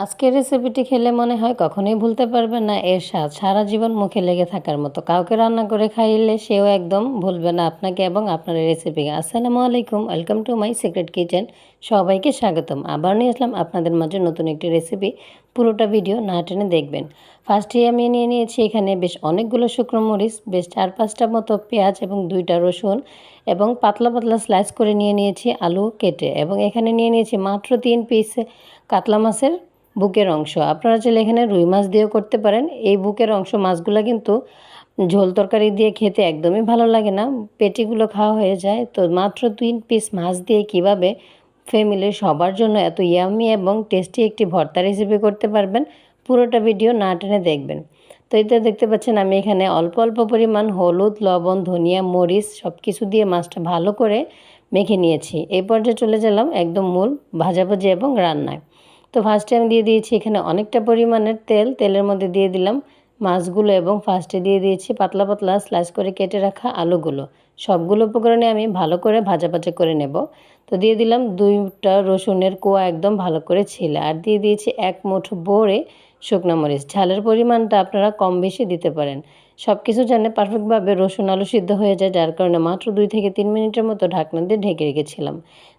আজকের রেসিপিটি খেলে মনে হয় কখনোই ভুলতে পারবে না। এর স্বাদ সারা জীবন মুখে লেগে থাকার মতো। কাউকে রান্না করে খাইলে সেও একদম ভুলবে না আপনাকে এবং আপনার এই রেসিপিকে আসসালামু আলাইকুম welcome to my secret kitchen সবাইকে স্বাগতম। আবার নিয়ে আসলাম আপনাদের মাঝে নতুন একটি রেসিপি পুরোটা ভিডিও না টেনে দেখবেন। ফার্স্টেই আমি নিয়ে নিয়েছি এখানে বেশ অনেকগুলো শুকনো মরিচ, বেশ চার পাঁচটা মতো পেঁয়াজ এবং দুইটা রসুন এবং পাতলা পাতলা স্লাইস করে নিয়ে নিয়েছি আলু কেটে এবং এখানে নিয়ে নিয়েছি মাত্র তিন পিস কাতলা মাছের বুকের অংশ। আপনারা চাইলে এখানে রুই মাছ দিয়েও করতে পারেন। এই বুকের অংশ মাছগুলো কিন্তু ঝোল তরকারি দিয়ে খেতে একদমই ভালো লাগে না। পেটিগুলো খাওয়া হয়ে যায়। তো মাত্র তিন পিস মাছ দিয়ে কীভাবে ফ্যামিলির সবার জন্য এত ইয়ামি এবং টেস্টি একটি ভর্তা রেসিপি করতে পারবেন, পুরোটা ভিডিও না টেনে দেখবেন। তো এটা দেখতে পাচ্ছেন, আমি এখানে অল্প অল্প পরিমাণ হলুদ, লবণ, ধনিয়া, মরিচ সব কিছু দিয়ে মাছটা ভালো করে মেখে নিয়েছি। এই পর্যায়ে চলে গেলাম একদম মূল ভাজাভাজি এবং রান্নায়। তো ফার্স্টে আমি দিয়ে দিয়েছি এখানে অনেকটা পরিমাণের তেল। তেলের মধ্যে দিয়ে দিলাম মাছগুলো এবং ফার্স্টে দিয়ে দিয়েছি পাতলা পাতলা স্লাইস করে কেটে রাখা আলুগুলো। সবগুলো উপকরণে আমি ভালো করে ভাজা ভাজা করে নেব। তো দিয়ে দিলাম দুইটা রসুনের কোয়া একদম ভালো করে ছিলে। আর দিয়ে দিয়েছি এক মুঠো ভরে শুকনো মরিচ। ঝালের পরিমাণটা আপনারা কম বেশি দিতে পারেন। সব কিছু জানে পারফেক্টভাবে রসুন আলু সিদ্ধ হয়ে যায়, যার কারণে মাত্র দুই থেকে তিন মিনিটের মতো ঢাকনা দিয়ে ঢেকে রেখেছিলাম।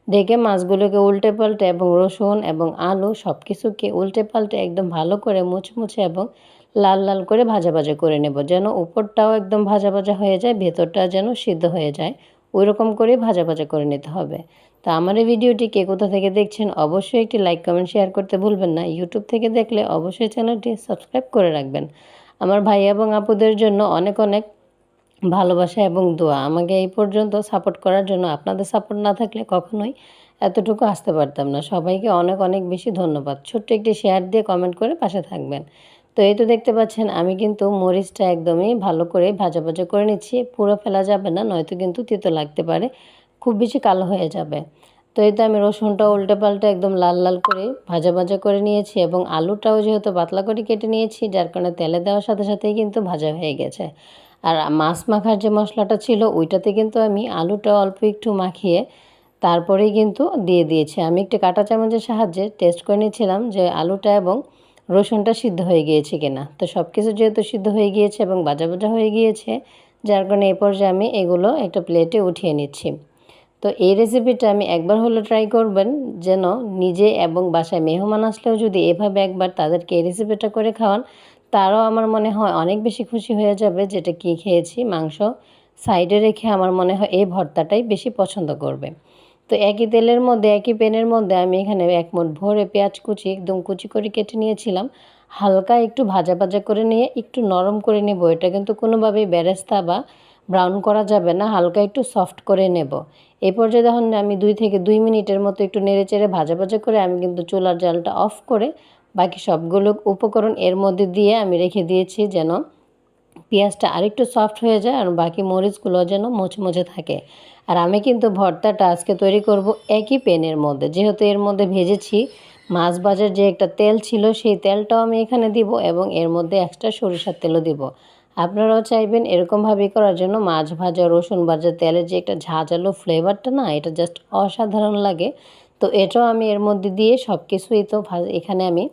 ঢেকে মাছগুলোকে উল্টে পাল্টে এবং রসুন এবং আলু সব কিছুকে উল্টে পাল্টে একদম ভালো করে মুচমুচে এবং লাল লাল করে ভাজা ভাজা করে নেব, যেন উপরটাও একদম ভাজা ভাজা হয়ে যায় ভেতরটা যেন সিদ্ধ হয়ে যায়। ওই রকম করে ভাজা ভাজা করে নিতে হবে। তা আমার এই ভিডিওটি কে কোথা থেকে দেখছেন, অবশ্যই একটি লাইক, কমেন্ট, শেয়ার করতে ভুলবেন না। ইউটিউব থেকে দেখলে অবশ্যই চ্যানেলটি সাবস্ক্রাইব করে রাখবেন। আমার ভাই এবং আপুদের জন্য অনেক অনেক ভালোবাসা এবং দোয়া। আমাকে এই পর্যন্ত সাপোর্ট করার জন্য আপনাদের সাপোর্ট না থাকলে কখনোই এতটুকু আসতে পারতাম না। সবাইকে অনেক অনেক বেশি ধন্যবাদ। ছোট্ট একটি শেয়ার দিয়ে কমেন্ট করে পাশে থাকবেন। তো এই তো দেখতে পাচ্ছেন, আমি কিন্তু মরিচটা একদমই ভালো করে ভাজা ভাজা করে নিচ্ছি, পুরো ফেলা যাবে না, নয়তো কিন্তু তিতো লাগতে পারে, খুব বেশি কালো হয়ে যাবে। তো এই তো আমি রসুনটা উল্টে পাল্টে একদম লাল লাল করে ভাজা ভাজা করে নিয়েছি এবং আলুটাও যেহেতু পাতলা করে কেটে নিয়েছি, যার কারণে তেলে দেওয়ার সাথে সাথেই কিন্তু ভাজা হয়ে গেছে। আর মাছ মাখার যে মশলাটা ছিল, ওইটাতে কিন্তু আমি আলুটা অল্প একটু মাখিয়ে তারপরেই কিন্তু দিয়ে দিয়েছি। আমি একটু কাঁটা চামচের সাহায্যে টেস্ট করে নিয়েছিলাম যে আলুটা এবং রসুনটা সিদ্ধ হয়ে গিয়েছে কিনা। তো সব কিছু যেহেতু সিদ্ধ হয়ে গিয়েছে এবং ভাজা ভাজা হয়ে গিয়েছে, যার কারণে এই পর্যায়ে আমি এগুলো একটা প্লেটে উঠিয়ে নিচ্ছি। তো এই রেসিপিটা আমি একবার হলো ট্রাই করবেন, যেন নিজে এবং বাসায় মেহমান আসলেও যদি এভাবে একবার তাদেরকে এই রেসিপিটা করে খাওয়ান, তারাও আমার মনে হয় অনেক বেশি খুশি হয়ে যাবে যেটা কি খেয়েছি, মাংস সাইডে রেখে আমার মনে হয় এই ভর্তাটাই বেশি পছন্দ করবে। তো একই তেলের মধ্যে, একই প্যানের মধ্যে আমি এখানে এক মুঠ ভরে পেঁয়াজ কুচি একদম কুচি করে কেটে নিয়েছিলাম। হালকা একটু ভাজা ভাজা করে নিয়ে একটু নরম করে নেব। এটা কিন্তু কোনোভাবেই বেরেস্তা বা ব্রাউন করা যাবে না। হালকা একটু সফট করে নেব। এই পর্যায়ে যখন আমি দুই থেকে দুই মিনিটের মতো একটু নেড়ে চেড়ে ভাজা ভাজা করে আমি কিন্তু চুলার জালটা অফ করে বাকি সবগুলো উপকরণ এর মধ্যে দিয়ে আমি রেখে দিয়েছি যেন পেঁয়াজটা আরেকটু সফট হয়ে যায় আর বাকি মরিচগুলো যেন মুচমুচে থাকে। আর আমি কিন্তু ভর্তাটা আজকে তৈরি করব একই প্যানের মধ্যে। যেহেতু এর মধ্যে ভেজেছি, মাছ ভাজার যে একটা তেল ছিল সেই তেলটাও আমি এখানে দিব এবং এর মধ্যে এক্সট্রা সরিষার তেলও দিব। আপনারাও চাইবেন এরকমভাবেই করার জন্য মাছ ভাজা, রসুন ভাজা, তেলের যে একটা ঝাঁঝালো ফ্লেভারটা না, এটা জাস্ট অসাধারণ লাগে। তো এটাও আমি এর মধ্যে দিয়ে সব কিছুই তো এখানে আমি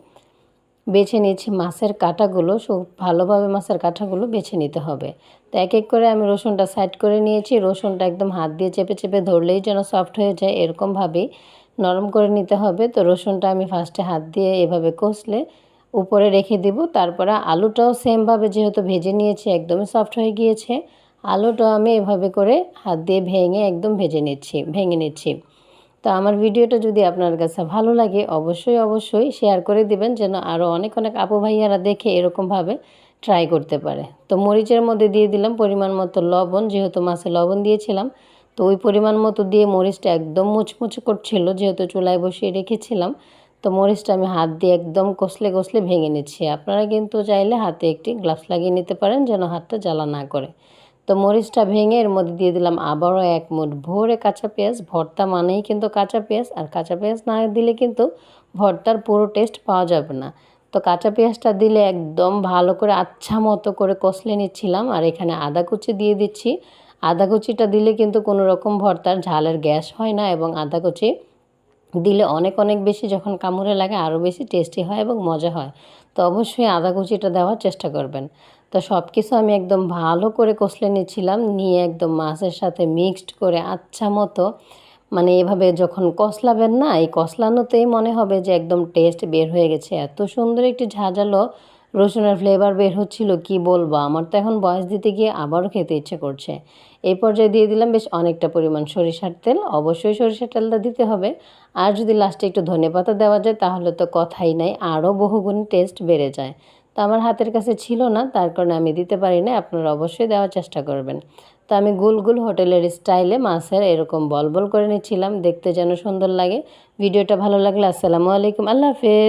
বেছে নিচ্ছি মাছের কাঁটাগুলো খুব ভালোভাবে মাছের কাঁটাগুলো বেছে নিতে হবে। তো এক এক করে আমি রসুনটা সাইড করে নিয়েছি, রসুনটা একদম হাত দিয়ে চেপে চেপে ধরলেই যেন সফট হয়ে যায়, এরকমভাবেই নরম করে নিতে হবে। তো রসুনটা আমি ফার্স্টে হাত দিয়ে এভাবে কষলে উপরে রেখে দিব, তারপরে আলুটাও সেমভাবে যেহেতু ভেজে নিয়েছি, একদমই সফট হয়ে গিয়েছে, আলুটাও আমি এভাবে করে হাত দিয়ে ভেঙে একদম ভেজে নিচ্ছি, ভেঙে নিচ্ছি। তো আমার ভিডিওটা যদি আপনার কাছে ভালো লাগে, অবশ্যই অবশ্যই শেয়ার করে দিবেন যেন আরও অনেক অনেক আপু ভাইয়ারা দেখে এরকমভাবে ট্রাই করতে পারে। তো মরিচের মধ্যে দিয়ে দিলাম পরিমাণ মতো লবণ, যেহেতু মাছে লবণ দিয়েছিলাম। তো ওই পরিমাণ মতো দিয়ে মরিচটা একদম মুচমুচে করছিল, যেহেতু চুলায় বসিয়ে রেখেছিলাম। তো মরিচটা আমি হাত দিয়ে একদম কষলে কষলে ভেঙে নিচ্ছি। আপনারা কিন্তু চাইলে হাতে একটি গ্লাভস লাগিয়ে নিতে পারেন যেন হাতটা জ্বালা না করে। তো মরিচটা ভেঙে এর মধ্যে দিয়ে দিলাম আবারও এক মুঠ ভোরে কাঁচা পেঁয়াজ। ভর্তা মানেই কিন্তু কাঁচা পেঁয়াজ, আর কাঁচা পেঁয়াজ না দিলে কিন্তু ভর্তার পুরো টেস্ট পাওয়া যাবে না। তো কাঁচা পেঁয়াজটা দিলে একদম ভালো করে আচ্ছা মতো করে কষলে নিচ্ছিলাম, আর এখানে আদা কুচি দিয়ে দিচ্ছি। আদা কুচিটা দিলে কিন্তু কোনো রকম ভর্তার ঝালের গ্যাস হয় না, এবং আদা কুচি দিলে অনেক অনেক বেশি যখন কামড়ে লাগে আরও বেশি টেস্টি হয় এবং মজা হয়। তো অবশ্যই আদা কুচিটা দেওয়ার চেষ্টা করবেন। তো সব কিছু আমি একদম ভালো করে কষলে নিয়েছিলাম নিয়ে একদম মাছের সাথে মিক্সড করে আচ্ছা মতো মানে এভাবে যখন কষলাবেন না, এই কষলানোতেই মনে হবে যে একদম টেস্ট বের হয়ে গেছে। এত সুন্দর একটি ঝাঁঝালো রসুনের ফ্লেভার বের হচ্ছিল, কি বলব? আমার তো এখন বয়স দিতে গিয়ে আবারও খেতে ইচ্ছে করছে। এই পর্যায়ে দিয়ে দিলাম বেশ অনেকটা পরিমাণ সরিষার তেল। অবশ্যই সরিষার তেলটা দিতে হবে। আর যদি লাস্টে একটু ধনেপাতা দেওয়া যায়, তাহলে তো কথাই নাই, আরও বহুগুণ টেস্ট বেড়ে যায়। তো আমার হাতের কাছে ছিল না, তার কারণে আমি দিতে পারি না আপনারা অবশ্যই দেওয়ার চেষ্টা করবেন। তো আমি গুল গুল হোটেলের স্টাইলে মাছের এরকম বল বল করে নিচ্ছিলাম, দেখতে যেন সুন্দর লাগে। ভিডিওটা ভালো লাগলে আসসালামু আলাইকুম, আল্লাহ হাফেজ।